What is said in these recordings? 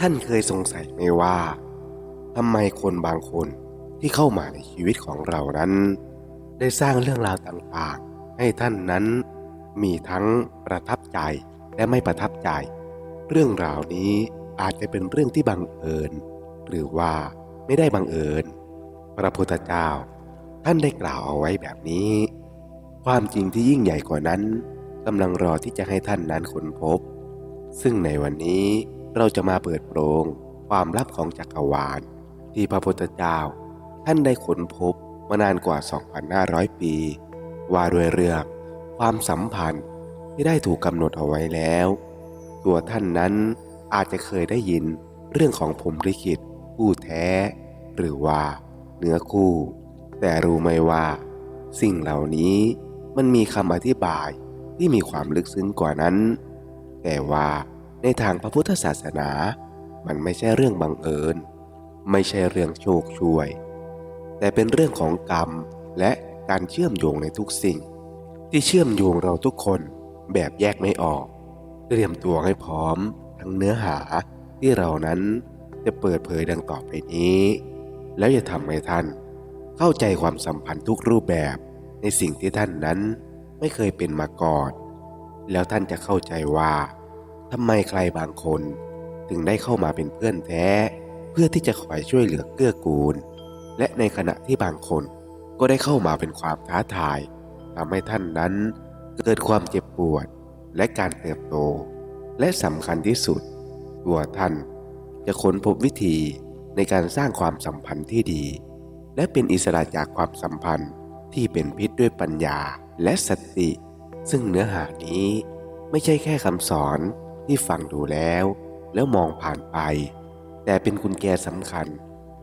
ท่านเคยสงสัยไหมว่าทำไมคนบางคนที่เข้ามาในชีวิตของเรานั้น ได้สร้างเรื่องราวต่างๆ ให้ท่านนั้น มีทั้งประทับใจและไม่ประทับใจ เรื่องราวนี้อาจจะเป็นเรื่องที่บังเอิญ หรือว่าไม่ได้บังเอิญ พระพุทธเจ้า ท่านได้กล่าวเอาไว้แบบนี้ ความจริงที่ยิ่งใหญ่กว่านั้นกำลังรอที่จะให้ท่านนั้นค้นพบ ซึ่งในวันนี้ เราจะมาเปิดโปรงความลับของจักรวาล ที่พระพุทธเจ้า ท่านได้ค้นพบมานานกว่า 2,500 ปี ว่าด้วยเรื่องความสัมพันธ์ที่ได้ถูกกำหนดเอาไว้แล้ว ตัวท่านนั้นอาจจะเคยได้ยินเรื่องของผมลิขิตคู่แท้ หรือว่าเนื้อคู่ แต่รู้ไหมว่า สิ่งเหล่านี้มันมีคำอธิบายที่มีความลึกซึ้งกว่านั้น แต่ว่า ในทางพระพุทธศาสนา มันไม่ใช่เรื่องบังเอิญ ไม่ใช่เรื่องโชคช่วย แต่เป็นเรื่องของกรรมและการเชื่อมโยงในทุกสิ่ง ที่เชื่อมโยงเราทุกคนแบบแยกไม่ออก เตรียมตัวให้พร้อม ทั้งเนื้อหาที่เรานั้นจะเปิดเผยดังต่อไปนี้ แล้วจะทำให้ท่าน เข้าใจความสัมพันธ์ทุกรูปแบบในสิ่งที่ท่านนั้นไม่เคยเป็นมาก่อน แล้วท่านจะเข้าใจว่า ทำไมใครบางคนถึงได้เข้ามาเป็นเพื่อนแท้ เพื่อที่จะคอยช่วยเหลือเกื้อกูล และในขณะที่บางคนก็ได้เข้ามาเป็นความท้าทายทำให้ท่านนั้นเกิดความเจ็บปวดและการเติบโต และสำคัญที่สุด ตัวท่านจะค้นพบวิธีในการสร้างความสัมพันธ์ที่ดี และเป็นอิสระจากความสัมพันธ์ที่เป็นพิษด้วยปัญญาและสติ ซึ่งเนื้อหานี้ไม่ใช่แค่คำสอน ที่ฟังดูแล้ว แล้วมองผ่านไป แต่เป็นกุญแจสำคัญ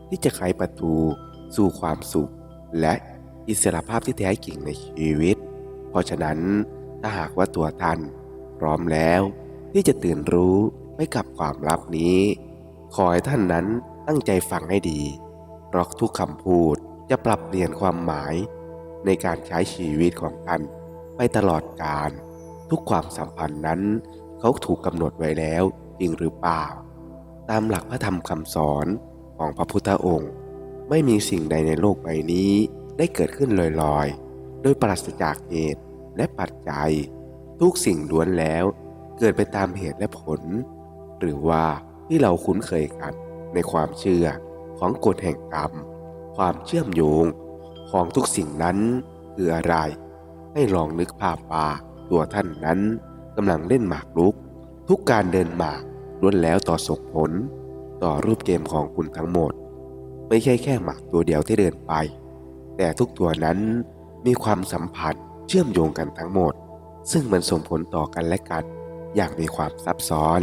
ที่จะไขประตูสู่ความสุข และอิสรภาพที่แท้จริงในชีวิต เพราะฉะนั้นถ้าหากว่าตัวท่าน พร้อมแล้วที่จะตื่นรู้ไปกับความลับนี้ ขอให้ท่านนั้นตั้งใจฟังให้ดีเพราะทุกคำพูดจะปรับเปลี่ยนความหมาย ในการใช้ชีวิตของท่านไปตลอดกาลทุกความสัมพันธ์นั้น เขาถูกกำหนดไว้แล้วจริงหรือเปล่า ตามหลักพระธรรมคำสอนของพระพุทธองค์ ไม่มีสิ่งใดในโลกใบนี้ได้เกิดขึ้นลอยๆ โดยปราศจากเหตุและปัจจัย ทุกสิ่งล้วนแล้วเกิดไปตามเหตุและผล หรือว่าที่เราคุ้นเคยกันในความเชื่อของกฎแห่งกรรม ความเชื่อมโยงของทุกสิ่งนั้นคืออะไร ให้ลองนึกภาพว่าตัวท่านนั้น กำลังเล่นหมากรุก ทุกการเดินหมากล้วนแล้วต่อส่งผล ต่อรูปเกมของคุณทั้งหมด ไม่ใช่แค่หมากตัวเดียวที่เดินไป แต่ทุกตัวนั้นมีความสัมพันธ์เชื่อมโยงกันทั้งหมด ซึ่งมันส่งผลต่อกันและกัน อย่างมีความซับซ้อน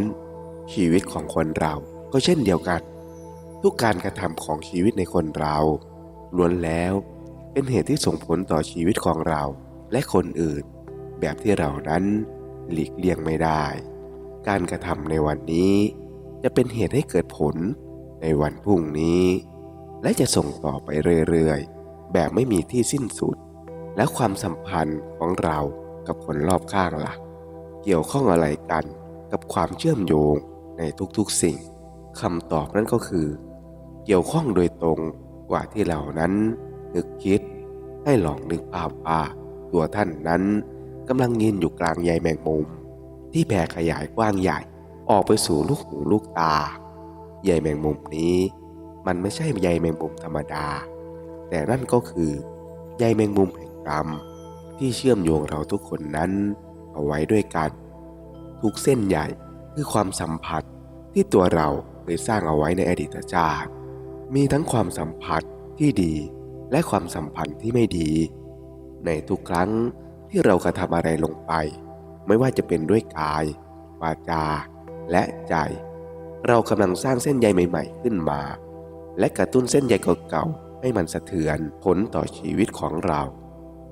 ชีวิตของคนเราก็เช่นเดียวกัน ทุกการกระทำของชีวิตในคนเราล้วนแล้วเป็นเหตุที่ส่งผลต่อชีวิตของเราและคนอื่น แบบที่เรานั้น หลีกเลี่ยงไม่ได้ การกระทำในวันนี้ จะเป็นเหตุให้เกิดผลในวันพรุ่งนี้ และจะส่งต่อไปเรื่อยๆ แบบไม่มีที่สิ้นสุด และความสัมพันธ์ของเรากับคนรอบข้างละ่ะ เกี่ยวข้องอะไรกันกับความเชื่อมโยงในทุกๆสิ่งคำตอบนั่นก็คือ เกี่ยวข้องโดยตรงกว่าที่เรานั้น นึกคิดให้ลองนึกภาพว่าตัวท่านนั้น กำลังยืนอยู่กลางใยแมงมุม ที่แผ่ขยายกว้างใหญ่ออกไปสู่ลูกหูลูกตา ใยแมงมุมนี้ มันไม่ใช่ใยแมงมุมธรรมดา แต่นั่นก็คือใยแมงมุมแห่งกรรม ที่เชื่อมโยงเราทุกคนนั้นเอาไว้ด้วยกัน ทุกเส้นใหญ่คือความสัมผัสที่ตัวเราเคยสร้างเอาไว้ในอดีตชาติ มีทั้งความสัมผัสที่ดีและความสัมพันธ์ที่ไม่ดี ในทุกครั้ง ที่เรากระทำอะไรลงไป ไม่ว่าจะเป็นด้วยกาย วาจา และใจ เรากำลังสร้างเส้นใยใหม่ ๆ ขึ้นมา และกระตุ้นเส้นใยเก่าๆให้มันสะเทือนผลต่อชีวิตของเรา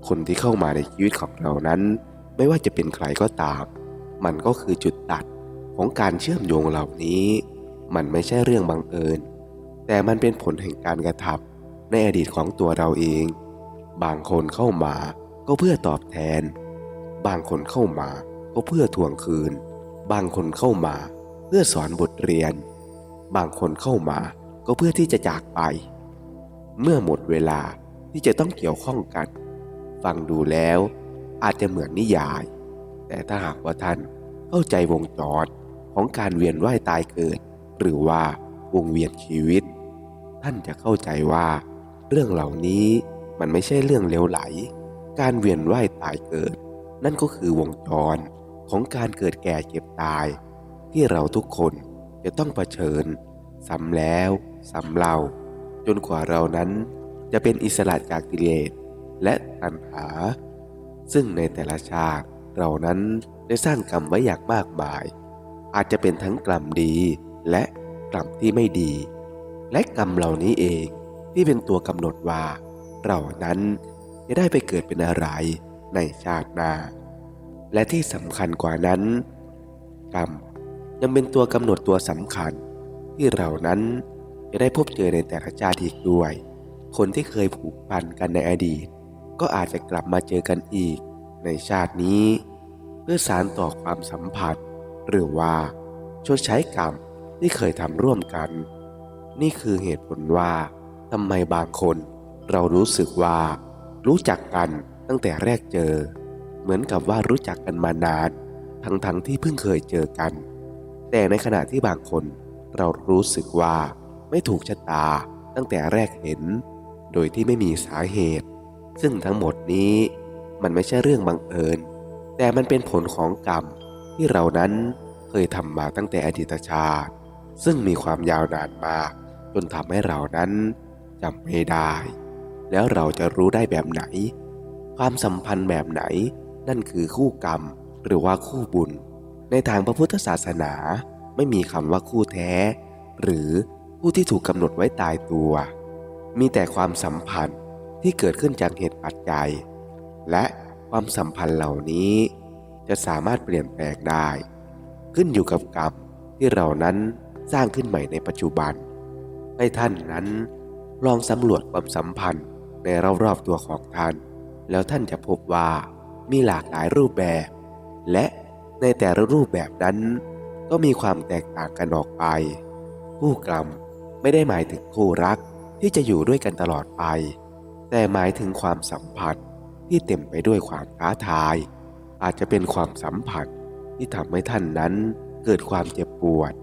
คนที่เข้ามาในชีวิตของเรานั้น ไม่ว่าจะเป็นใครก็ตาม มันก็คือจุดตัดของการเชื่อมโยงเหล่านี้ มันไม่ใช่เรื่องบังเอิญ แต่มันเป็นผลแห่งการกระทำในอดีตของตัวเราเอง บางคนเข้ามา ก็เพื่อตอบแทน บางคนเข้ามาก็เพื่อทวงคืน บางคนเข้ามาเพื่อสอนบทเรียน บางคนเข้ามาก็เพื่อที่จะจากไป เมื่อหมดเวลาที่จะต้องเกี่ยวข้องกัน ฟังดูแล้วอาจจะเหมือนนิยาย แต่ถ้าหากว่าท่านเข้าใจวงจรของการเวียนว่ายตายเกิด หรือว่าวงเวียนชีวิต ท่านจะเข้าใจว่า เรื่องเหล่านี้มันไม่ใช่เรื่องเลวไหล การเวียนว่ายตายเกิด นั่นก็คือวงจรของการเกิดแก่เจ็บตาย ที่เราทุกคนจะต้องเผชิญซ้ำแล้วซ้ำเล่า จนกว่าเรานั้นจะเป็นอิสระจากกิเลสและตัณหา ซึ่งในแต่ละชาติเรานั้นได้สร้างกรรมไว้อย่างมากมาย อาจจะเป็นทั้งกรรมดีและกรรมที่ไม่ดี และกรรมเหล่านี้เองที่เป็นตัวกำหนดว่า เรานั้น จะได้ไปเกิดเป็นอะไรในชาติหน้า และที่สำคัญกว่านั้น กรรมยังเป็นตัวกำหนดตัวสำคัญ ที่เรานั้นจะได้พบเจอในแต่ละชาติอีกด้วย คนที่เคยผูกพันกันในอดีต ก็อาจจะกลับมาเจอกันอีกในชาตินี้ เพื่อสารต่อความสัมพันธ์หรือว่าชดใช้กรรมที่เคยทำร่วมกัน นี่คือเหตุผลว่าทำไมบางคนเรารู้สึกว่า รู้จักกันตั้งแต่แรกเจอ เหมือนกับว่ารู้จักกันมานาน ทั้งๆทที่เพิ่งเคยเจอกัน แต่ในขณะที่บางคนเรารู้สึกว่าไม่ถูกชะตาตั้งแต่แรกเห็น โดยที่ไม่มีสาเหตุ ซึ่งทั้งหมดนี้มันไม่ใช่เรื่องบังเอิญ แต่มันเป็นผลของกรรมที่เรานั้นเคยทำมาตั้งแต่อดีตชาติ ซึ่งมีความยาวนานมาก จนทำให้เรานั้นจำไม่ได้ แล้วเราจะรู้ได้แบบไหน ความสัมพันธ์แบบไหน นั่นคือคู่กรรม หรือว่าคู่บุญ ในทางพระพุทธศาสนา ไม่มีคำว่าคู่แท้ หรือผู้ที่ถูกกำหนดไว้ตายตัว มีแต่ความสัมพันธ์ที่เกิดขึ้นจากเหตุปัจจัย และความสัมพันธ์เหล่านี้ จะสามารถเปลี่ยนแปลงได้ ขึ้นอยู่กับกรรมที่เรานั้นสร้างขึ้นใหม่ในปัจจุบัน ให้ท่านนั้นลองสำรวจความสัมพันธ์ ในรอบๆตัวของท่าน แล้วท่านจะพบว่ามีหลากหลายรูปแบบ และในแต่ละรูปแบบนั้น ก็มีความแตกต่างกันออกไป คู่กรรมไม่ได้หมายถึงคู่รักที่จะอยู่ด้วยกันตลอดไป แต่หมายถึงความสัมพันธ์ที่เต็มไปด้วยความท้าทาย อาจจะเป็นความสัมพันธ์ที่ทำให้ท่านนั้นเกิดความเจ็บปวด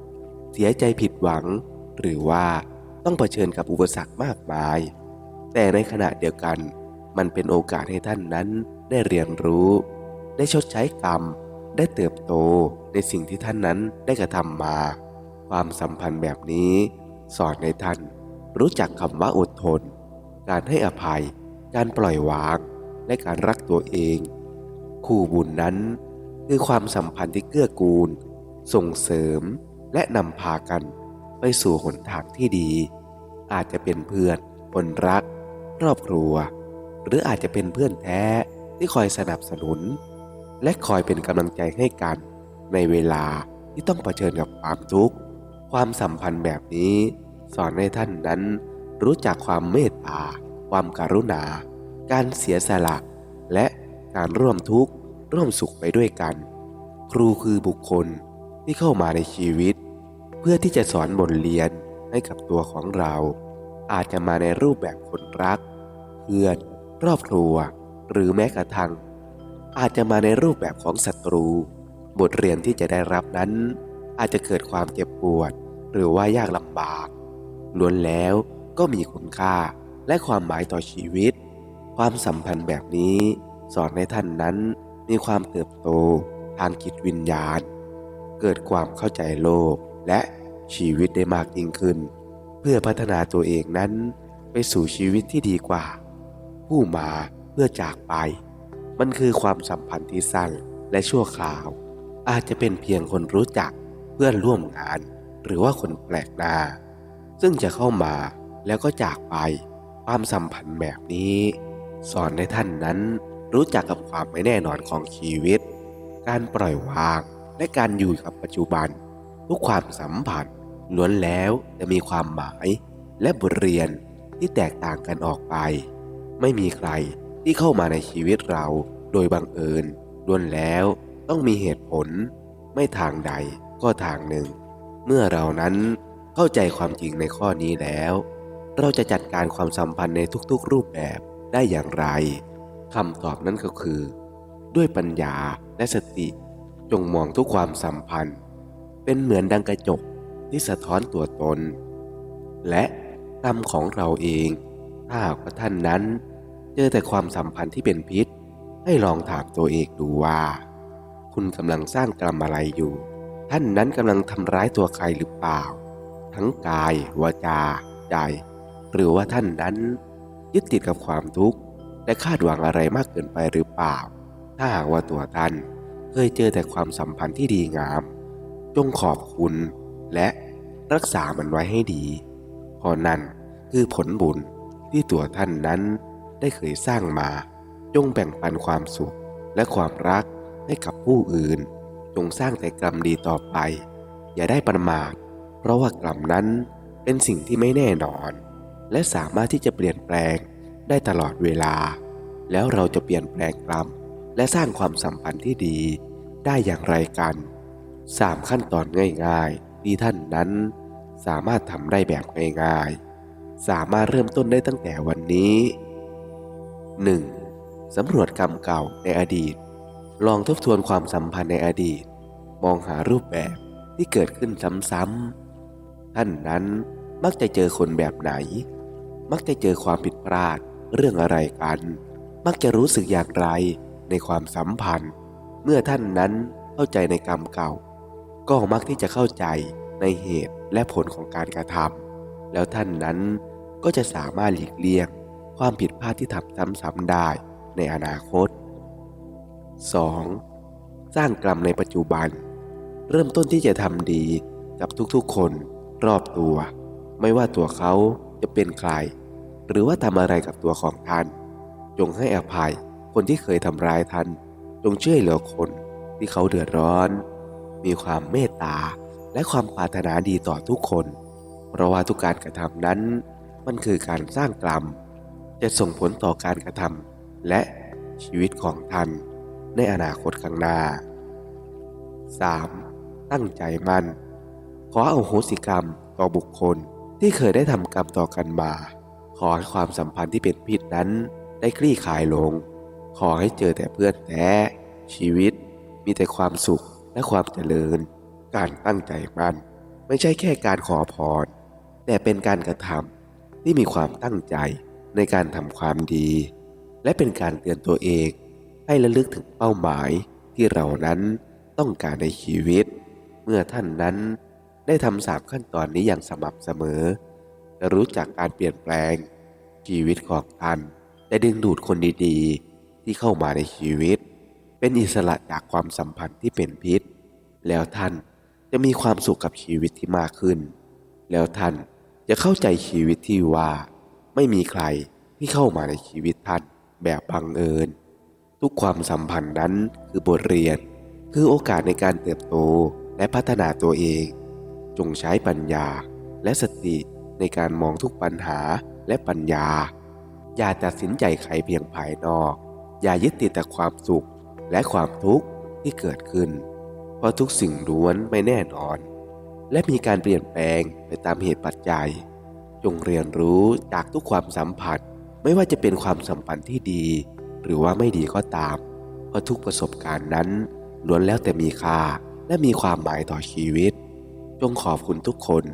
เสียใจผิดหวัง หรือว่าต้องเผชิญกับอุปสรรคมากมาย แต่ในขณะเดียวกัน มันเป็นโอกาสให้ท่านนั้นได้เรียนรู้ ได้ชดใช้กรรม ได้เติบโตในสิ่งที่ท่านนั้นได้กระทำมา ความสัมพันธ์แบบนี้ สอนในท่าน รู้จักคำว่าอดทน การให้อภัย การปล่อยวาง และการรักตัวเอง คู่บุญนั้น คือความสัมพันธ์ที่เกื้อกูล ส่งเสริมและนำพากัน ไปสู่หนทางที่ดี อาจจะเป็นเพื่อนคนรัก ครอบครัว หรืออาจจะเป็นเพื่อนแท้ที่คอยสนับสนุน และคอยเป็นกำลังใจให้กันในเวลาที่ต้องเผชิญกับความทุกข์ ความสัมพันธ์แบบนี้ สอนให้ท่านนั้น รู้จักความเมตตา ความการุณา การเสียสละ และการร่วมทุกข์ร่วมสุขไปด้วยกัน ครูคือบุคคลที่เข้ามาในชีวิต เพื่อที่จะสอนบทเรียนให้กับตัวของเรา อาจจะมาในรูปแบบคนรัก เพื่อนครอบครัว หรือแม้กระทั่ง อาจจะมาในรูปแบบของศัตรู บทเรียนที่จะได้รับนั้น อาจจะเกิดความเจ็บปวด หรือว่ายากลำบากล้วนแล้วก็มีคุณค่าและความหมายต่อชีวิต ความสัมพันธ์แบบนี้ สอนให้ท่านนั้นมีความเติบโตทางจิตวิญญาณ เกิดความเข้าใจโลกและชีวิตได้มากยิ่งขึ้น พื่อพัฒนาตัวเองนั้นไปสู่ชีวิตที่ดีกว่า ผู้มาเพื่อจากไป มันคือความสัมพันธ์ที่สั้นและชั่วคราว อาจจะเป็นเพียงคนรู้จักเพื่อนร่วมงาน หรือว่าคนแปลกหน้า ซึ่งจะเข้ามาแล้วก็จากไป ความสัมพันธ์แบบนี้ สอนให้ท่านนั้นรู้จักกับความไม่แน่นอนของชีวิต การปล่อยวางและการอยู่กับปัจจุบัน ทุกความสัมพันธ์ ล้วนแล้วจะมีความหมายและบทเรียนที่แตกต่างกันออกไป ไม่มีใครที่เข้ามาในชีวิตเราโดยบังเอิญล้วนแล้วต้องมีเหตุผล ไม่ทางใดก็ทางหนึ่ง เมื่อเรานั้นเข้าใจความจริงในข้อนี้แล้ว เราจะจัดการความสัมพันธ์ในทุกๆรูปแบบได้อย่างไรคำตอบนั้นก็คือ ด้วยปัญญาและสติจงมองทุกความสัมพันธ์ เป็นเหมือนดังกระจก ที่สะท้อนตัวตน และกรรมของเราเอง ถ้าหากว่าท่านนั้น เจอแต่ความสัมพันธ์ที่เป็นพิษ ให้ลองถามตัวเองดูว่า คุณกำลังสร้างกรรมอะไรอยู่ ท่านนั้นกำลังทำร้ายตัวใครหรือเปล่า ทั้งกายวาจา ใจ หรือว่าท่านนั้น ยึดติดกับความทุกข์และคาดหวังอะไรมากเกินไปหรือเปล่า ถ้าหากว่าตัวท่านเคยเจอแต่ความสัมพันธ์ที่ดีงาม จงขอบคุณ และรักษามันไว้ให้ดีเพราะนั่นคือผลบุญที่ตัวท่านนั้นได้เคยสร้างมา จงแบ่งปันความสุขและความรักให้กับผู้อื่น จงสร้างแต่กรรมดีต่อไป อย่าได้ประมาท เพราะว่ากรรมนั้นเป็นสิ่งที่ไม่แน่นอน และสามารถที่จะเปลี่ยนแปลงได้ตลอดเวลา แล้วเราจะเปลี่ยนแปลงกรรมและสร้างความสัมพันธ์ที่ดีได้อย่างไรกันสามขั้นตอนง่าย ๆ ที่ท่านนั้น สามารถทำได้แบบง่ายๆ สามารถเริ่มต้นได้ตั้งแต่วันนี้ 1. สำรวจกรรมเก่าในอดีต ลองทบทวนความสัมพันธ์ในอดีต มองหารูปแบบที่เกิดขึ้นซ้ำๆท่านนั้นมักจะเจอคนแบบไหน มักจะเจอความผิดพลาดเรื่องอะไรกัน มักจะรู้สึกอย่างไรในความสัมพันธ์ เมื่อท่านนั้นเข้าใจในกรรมเก่า ก็มักที่จะเข้าใจในเหตุและผลของการกระทำแล้วท่านนั้นก็จะสามารถหลีกเลี่ยง ความผิดพลาดที่ทำซ้ำๆได้ในอนาคต 2. สร้างกรรมในปัจจุบัน เริ่มต้นที่จะทำดีกับทุกๆคนรอบตัว ไม่ว่าตัวเขาจะเป็นใคร หรือว่าทำอะไรกับตัวของท่าน จงให้อภัยคนที่เคยทำร้ายท่าน จงช่วยเหลือคนที่เขาเดือดร้อน มีความเมตตาและความปรารถนาดีต่อทุกคน เพราะว่าทุกการกระทำนั้น มันคือการสร้างกรรม จะส่งผลต่อการกระทำและชีวิตของท่านในอนาคตข้างหน้า 3. ตั้งใจมั่นขอเอาโหสิกรรมต่อบุคคลที่เคยได้ทำกรรมต่อกันมา ขอให้ความสัมพันธ์ที่เป็นพิษนั้นได้คลี่คลายลง ขอให้เจอแต่เพื่อนแท้ชีวิตมีแต่ความสุข และความเจริญ การตั้งใจมั่นไม่ใช่แค่การขอพร แต่เป็นการกระทำที่มีความตั้งใจในการทำความดี และเป็นการเตือนตัวเองให้ระลึกถึงเป้าหมายที่เรานั้นต้องการในชีวิต เมื่อท่านนั้นได้ทำสามขั้นตอนนี้อย่างสม่ำเสมอ จะรู้จักการเปลี่ยนแปลง ชีวิตของท่านจะดึงดูดคนดีๆ ที่เข้ามาในชีวิต เป็นอิสระจากความสัมพันธ์ที่เป็นพิษ แล้วท่านจะมีความสุขกับชีวิตที่มากขึ้น แล้วท่านจะเข้าใจชีวิตที่ว่า ไม่มีใครที่เข้ามาในชีวิตท่านแบบบังเอิญ ทุกความสัมพันธ์นั้นคือบทเรียน คือโอกาสในการเติบโตและพัฒนาตัวเอง จงใช้ปัญญาและสติในการมองทุกปัญหาและปัญญา อย่าตัดสินใจใครเพียงภายนอก อย่ายึดติดแต่ความสุข และความทุกข์ที่เกิดขึ้น เพราะทุกสิ่งล้วนไม่แน่นอน และมีการเปลี่ยนแปลงไปตามเหตุปัจจัย จงเรียนรู้จากทุกความสัมผัส ไม่ว่าจะเป็นความสัมพันธ์ที่ดี หรือว่าไม่ดีก็ตาม เพราะทุกประสบการณ์นั้นล้วนแล้วแต่มีค่าและมีความหมายต่อชีวิต จงขอบคุณทุกคน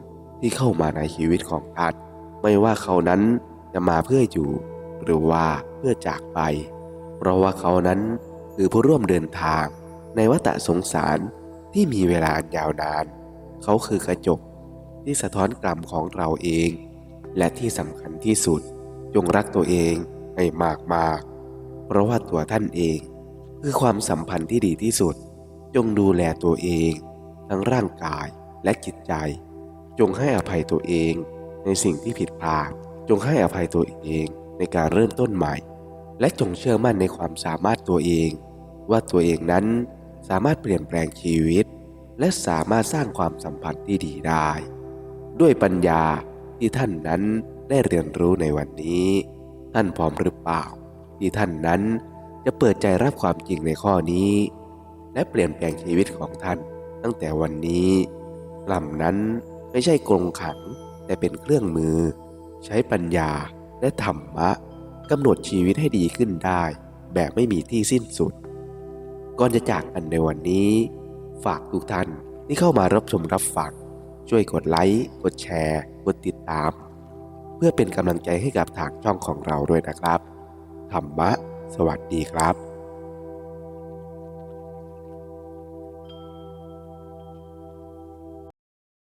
ที่เข้ามาในชีวิตของท่านไม่ว่าเขานั้นจะมาเพื่ออยู่ หรือว่าเพื่อจากไป เพราะว่าเขานั้น คือผู้ร่วมเดินทางในวัฏสงสารที่มีเวลาอันยาวนาน เขาคือกระจกที่สะท้อนกรรมของเราเอง และที่สำคัญที่สุด จงรักตัวเองให้มากๆเพราะว่าตัวท่านเอง คือความสัมพันธ์ที่ดีที่สุด จงดูแลตัวเอง ทั้งร่างกายและจิตใจ จงให้อภัยตัวเอง ในสิ่งที่ผิดพลาด จงให้อภัยตัวเองในการเริ่มต้นใหม่ และจงเชื่อมั่นในความสามารถตัวเอง ว่าตัวเองนั้นสามารถเปลี่ยนแปลงชีวิต และสามารถสร้างความสัมพันธ์ที่ดีได้ ด้วยปัญญาที่ท่านนั้นได้เรียนรู้ในวันนี้ ท่านพร้อมหรือเปล่า ที่ท่านนั้นจะเปิดใจรับความจริงในข้อนี้ และเปลี่ยนแปลงชีวิตของท่าน ตั้งแต่วันนี้กล่ำนั้นไม่ใช่กรงขังแต่เป็นเครื่องมือ ใช้ปัญญาและธรรมะ กำหนดชีวิตให้ดีขึ้นได้ แบบไม่มีที่สิ้นสุด ก่อนจะจากกันในวันนี้ ฝากทุกท่านที่เข้ามารับชมรับฟังช่วยกดไลค์ กดแชร์ กดติดตาม เพื่อเป็นกำลังใจให้กับทางช่องของเราด้วยนะครับ ธรรมะ สวัสดีครับ